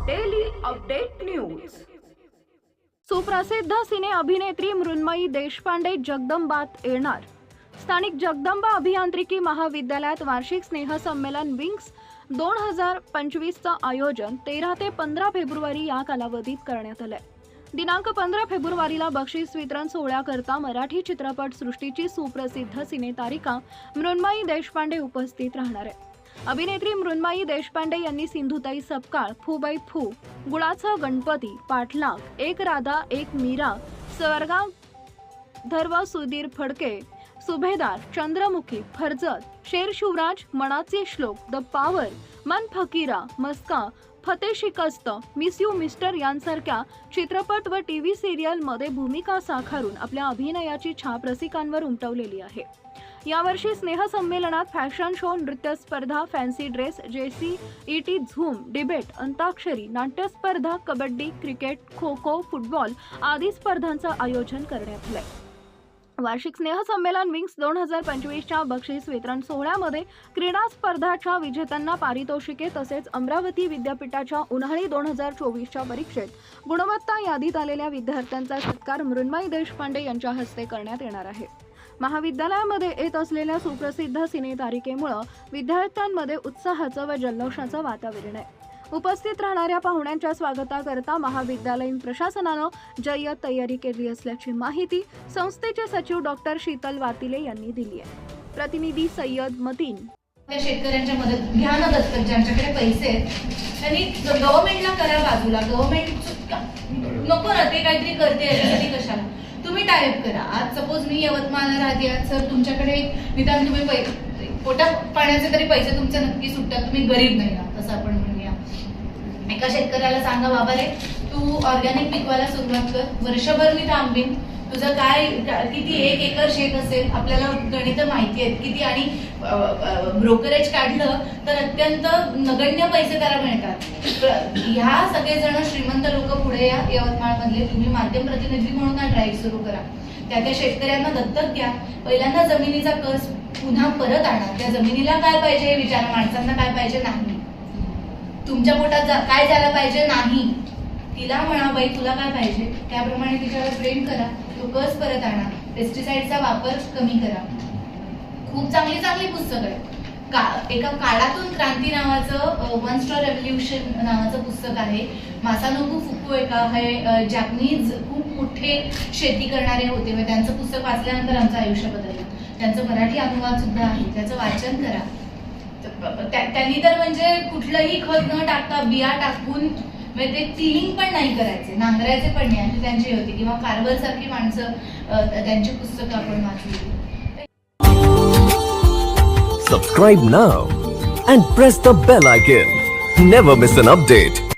Update news सुप्रसिद्ध सिने अभिनेत्री मृण्मयी देशपांडे जगदंबात येणार. स्थानिक जगदंबा अभियांत्रिकी महाविद्यालयात वार्षिक स्नेहसंमेलन विंग्स दोन हजार पंचवीसचं आयोजन तेरा ते पंधरा फेब्रुवारी या कालावधीत करण्यात आलंय. दिनांक पंधरा फेब्रुवारीला बक्षीस वितरण सोहळ्याकरता मराठी चित्रपट सृष्टीची सुप्रसिद्ध सिनेतारिका मृण्मयी देशपांडे उपस्थित राहणार आहे अभिनेत्री मृन्माई देशपांडे यांनी सिंधुताई सपकाळ फुबाई फू गुळाचा गणपती पाठलाग एक राधा एक मीरा स्वर्गा धर्व सुधीर फडके सुभेदार चंद्रमुखी फरजत शेर शिवराज मनाचे श्लोक द पावर मन फकीरा मस्का फते शिकस्त मिस यू मिस्टर यांसारख्या चित्रपट व टी व्ही सिरियलमध्ये भूमिका साकारून आपल्या अभिनयाची छाप रसिकांवर उमटवलेली आहे. यावर्षी स्नेहसंमेलनात फॅशन शो नृत्य स्पर्धा फॅन्सी ड्रेस जेसी ईटी झूम डिबेट अंताक्षरी नाट्यस्पर्धा कबड्डी क्रिकेट खो खो फुटबॉल आदी स्पर्धांचं आयोजन करण्यात आहे वार्षिक स्नेहसंमेलन विंग्स दोन हजार पंचवीसच्या बक्षीस वितरण सोहळ्यामध्ये क्रीडा स्पर्धाच्या विजेत्यांना पारितोषिके तसेच अमरावती विद्यापीठाच्या उन्हाळी दोन हजार चोवीसच्या परीक्षेत गुणवत्ता यादीत आलेल्या विद्यार्थ्यांचा सत्कार मृण्मयी देशपांडे यांच्या हस्ते करण्यात येणार आहे. महाविद्यालयामध्ये येत असलेल्या सुप्रसिद्ध सिनेतारिकेमुळं विद्यार्थ्यांमध्ये उत्साहाचं व जल्लोषाचं वातावरण आहे. उपस्थित राहणाऱ्या पाहुण्यांच्या स्वागताकरता महाविद्यालयीन प्रशासनानं जय्यत तयारी केली असल्याची माहिती संस्थेचे सचिव डॉक्टर शीतल वातिले यांनी दिली आहे. प्रतिनिधी सय्यद मतीन. शेतकऱ्यांच्या मदत घ्या ना दत्तक ज्यांच्याकडे पैसे आहेत. त्यांनी गव्हर्नमेंटला करा बाजूला गव्हर्नमेंट नको ना ते काहीतरी करते याच्यासाठी कशाला? तुम्ही टाईप करा. आज सपोज मी यवतमाळला राहते आज सर तुमच्याकडे निदान तुम्ही पैसे पाण्याचे तरी पैसे तुमचे नक्की सुटतात. तुम्ही गरीब नाही आहात असं आपण एका शेतकऱ्याला सांगा बाबा रे तू ऑर्गॅनिक पिकवायला सुरुवात कर. वर्षभर मी थांबीन. तुझं काय किती एक एकर शेत असेल आपल्याला गणित माहिती आहेत. किती आणि ब्रोकरेज काढलं तर अत्यंत नगण्य पैसे त्याला मिळतात. ह्या सगळेजण श्रीमंत लोक पुढे या यवतमाळ मधले तुम्ही माध्यम प्रतिनिधी म्हणून हा ड्राईव्ह सुरू करा. त्या त्या शेतकऱ्यांना दत्तक घ्या. पहिल्यांदा जमिनीचा कस पुन्हा परत आणा. त्या जमिनीला काय पाहिजे? हे माणसांना काय पाहिजे? नाही. तुमच्या पोटात जा- काय झालं पाहिजे नाही. तिला म्हणा बाई तुला काय पाहिजे? त्याप्रमाणे तिच्यावर प्रेम करा. तो कस परत आणा. पेस्टिसाइडचा वापर कमी करा. खूप चांगली चांगली पुस्तक आहे का एका काळातून क्रांती नावाचं वन स्टॉर रेव्होल्युशन नावाचं पुस्तक आहे. मासानोबू फुकुएका हे जॅपनीज खूप मोठे शेती करणारे होते. त्यांचं पुस्तक वाचल्यानंतर आमचं आयुष्य बदललं. त्यांचं मराठी अनुवाद सुद्धा आहे. त्याचं वाचन करा. त्यांनी तर म्हणजे कुठलंही खत न टाकता बिया टाकून म्हणजे ते टिलिंग पण नाही करायचे नांगरायचे पण नाही अशी त्यांची होती किंवा कारवर सारखी माणसं त्यांची पुस्तकं आपण वाचली Subscribe now and press the bell icon. Never miss an update.